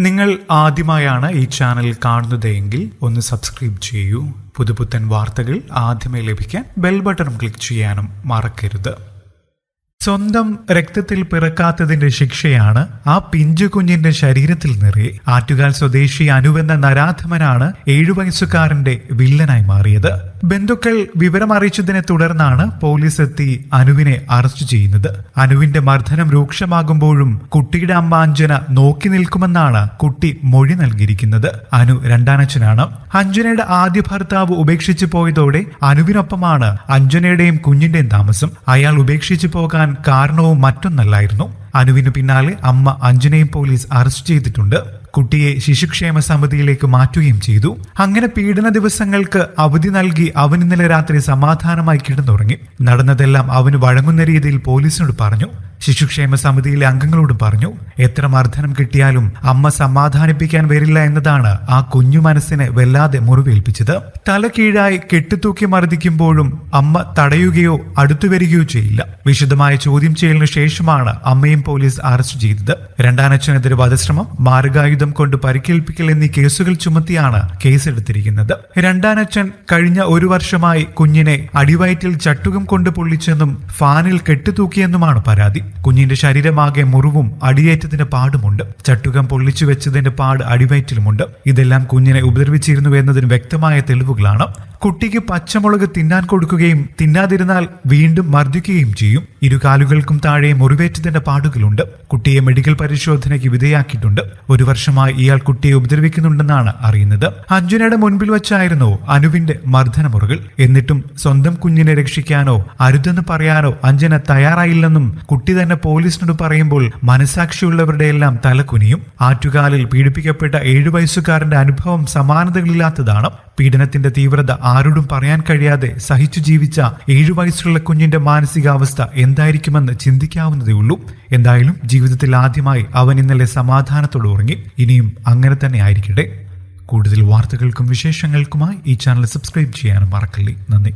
നിങ്ങൾ ആദ്യമായാണ് ഈ ചാനൽ കാണുന്നതെങ്കിൽ ഒന്ന് സബ്സ്ക്രൈബ് ചെയ്യൂ. പുതുപുത്തൻ വാർത്തകൾ ആദ്യമേ ലഭിക്കാൻ ബെൽ ബട്ടണും ക്ലിക്ക് ചെയ്യാനും മറക്കരുത്. സ്വന്തം രക്തത്തിൽ പിറക്കാത്തതിന്റെ ശിക്ഷയാണ് ആ പിഞ്ചു കുഞ്ഞിന്റെ ശരീരത്തിൽ നിറയെ. ആറ്റുകാൽ സ്വദേശി അനുവെന്ന നരാധമനാണ് ഏഴു വയസ്സുകാരന്റെ വില്ലനായി മാറിയത്. ബന്ധുക്കൾ വിവരമറിയിച്ചതിനെ തുടർന്നാണ് പോലീസ് എത്തി അനുവിനെ അറസ്റ്റ് ചെയ്യുന്നത്. അനുവിന്റെ മർദ്ദനം രൂക്ഷമാകുമ്പോഴും കുട്ടിയുടെ അമ്മ അഞ്ജന നോക്കി നിൽക്കുമെന്നാണ് കുട്ടി മൊഴി നൽകിയിരിക്കുന്നത്. അനു രണ്ടാനച്ഛനാണ്. അഞ്ജനയുടെ ആദ്യ ഭർത്താവ് ഉപേക്ഷിച്ചു പോയതോടെ അനുവിനൊപ്പമാണ് അഞ്ജനയുടെയും കുഞ്ഞിന്റെയും താമസം. അയാൾ ഉപേക്ഷിച്ചു പോകാൻ കാരണവും മറ്റൊന്നല്ലായിരുന്നു. അനുവിന് പിന്നാലെ അമ്മ അഞ്ജനയും പോലീസ് അറസ്റ്റ് ചെയ്തിട്ടുണ്ട്. കുട്ടിയെ ശിശുക്ഷേമ സമിതിയിലേക്ക് മാറ്റുകയും ചെയ്തു. അങ്ങനെ പീഡന ദിവസങ്ങൾക്ക് അവധി നൽകി അവൻ ഇന്നലെ രാത്രി സമാധാനമായി കിടന്നുറങ്ങി. നടന്നതെല്ലാം അവന് വഴങ്ങുന്ന രീതിയിൽ പോലീസിനോട് പറഞ്ഞു. ശിശുക്ഷേമ സമിതിയിലെ അംഗങ്ങളോട് പറഞ്ഞു എത്ര മർദ്ദനം കിട്ടിയാലും അമ്മ സമാധാനിപ്പിക്കാൻ വരില്ല എന്നതാണ് ആ കുഞ്ഞു മനസ്സിനെ വല്ലാതെ മുറിവേൽപ്പിച്ചത്. തല കീഴായി കെട്ടിത്തൂക്കി മർദ്ദിക്കുമ്പോഴും അമ്മ തടയുകയോ അടുത്തു വരികയോ ചെയ്യില്ല. വിശദമായ ചോദ്യം ചെയ്യലിനു ശേഷമാണ് അമ്മയും പോലീസ് അറസ്റ്റ് ചെയ്തത്. രണ്ടാനച്ഛനെതിരെ വധശ്രമം മാരകായുധം കൊണ്ട് പരിക്കേൽപ്പിക്കൽ എന്നീ കേസുകൾ ചുമത്തിയാണ് കേസെടുത്തിരിക്കുന്നത്. രണ്ടാനച്ഛൻ കഴിഞ്ഞ ഒരു വർഷമായി കുഞ്ഞിനെ അടിവയറ്റിൽ ചട്ടുകം കൊണ്ട് പൊള്ളിച്ചെന്നും ഫാനിൽ കെട്ടിത്തൂക്കിയെന്നുമാണ് പരാതി. കുഞ്ഞിന്റെ ശരീരമാകെ മുറിവും അടിയേറ്റത്തിന്റെ പാടുമുണ്ട്. ചട്ടുകം പൊള്ളിച്ചു വെച്ചതിന്റെ പാട് അടിവയറ്റിലുമുണ്ട്. ഇതെല്ലാം കുഞ്ഞിനെ ഉപദ്രവിച്ചിരുന്നു എന്നതിന് വ്യക്തമായ തെളിവുകളാണ്. കുട്ടിക്ക് പച്ചമുളക് തിന്നാൻ കൊടുക്കുകയും തിന്നാതിരുന്നാൽ വീണ്ടും മർദ്ദിക്കുകയും ചെയ്യും. ഇരുകാലുകൾക്കും താഴെ മുറിവേറ്റതിന്റെ പാടുകളുണ്ട്. കുട്ടിയെ മെഡിക്കൽ പരിശോധനയ്ക്ക് വിധേയാക്കിയിട്ടുണ്ട്. ഒരു വർഷമായി ഇയാൾ കുട്ടിയെ ഉപദ്രവിക്കുന്നുണ്ടെന്നാണ് അറിയുന്നത്. അഞ്ജനയുടെ മുൻപിൽ വെച്ചായിരുന്നു അനുവിന്റെ മർദ്ദനമുറകൾ. എന്നിട്ടും സ്വന്തം കുഞ്ഞിനെ രക്ഷിക്കാനോ അരുതെന്ന് പറയാനോ അഞ്ജന തയ്യാറായില്ലെന്നും കുട്ടി തന്നെ പോലീസിനോട് പറയുമ്പോൾ മനസാക്ഷിയുള്ളവരുടെ എല്ലാം തലകുനിയും. ആറ്റുകാലിൽ പീഡിപ്പിക്കപ്പെട്ട ഏഴു വയസ്സുകാരന്റെ അനുഭവം സമാനതകളില്ലാത്തതാണ്. പീഡനത്തിന്റെ തീവ്രത ആരോടും പറയാൻ കഴിയാതെ സഹിച്ചു ജീവിച്ച ഏഴു വയസ്സുള്ള കുഞ്ഞിന്റെ മാനസികാവസ്ഥ എന്തായിരിക്കുമെന്ന് ചിന്തിക്കാവുന്നതേ ഉള്ളൂ. എന്തായാലും ജീവിതത്തിൽ ആദ്യമായി അവൻ ഇന്നലെ സമാധാനത്തോടെ ഉറങ്ങി. ഇനിയും അങ്ങനെ തന്നെ ആയിരിക്കട്ടെ. കൂടുതൽ വാർത്തകൾക്കും വിശേഷങ്ങൾക്കുമായി ഈ ചാനൽ സബ്സ്ക്രൈബ് ചെയ്യാനും മറക്കല്ലേ. നന്ദി.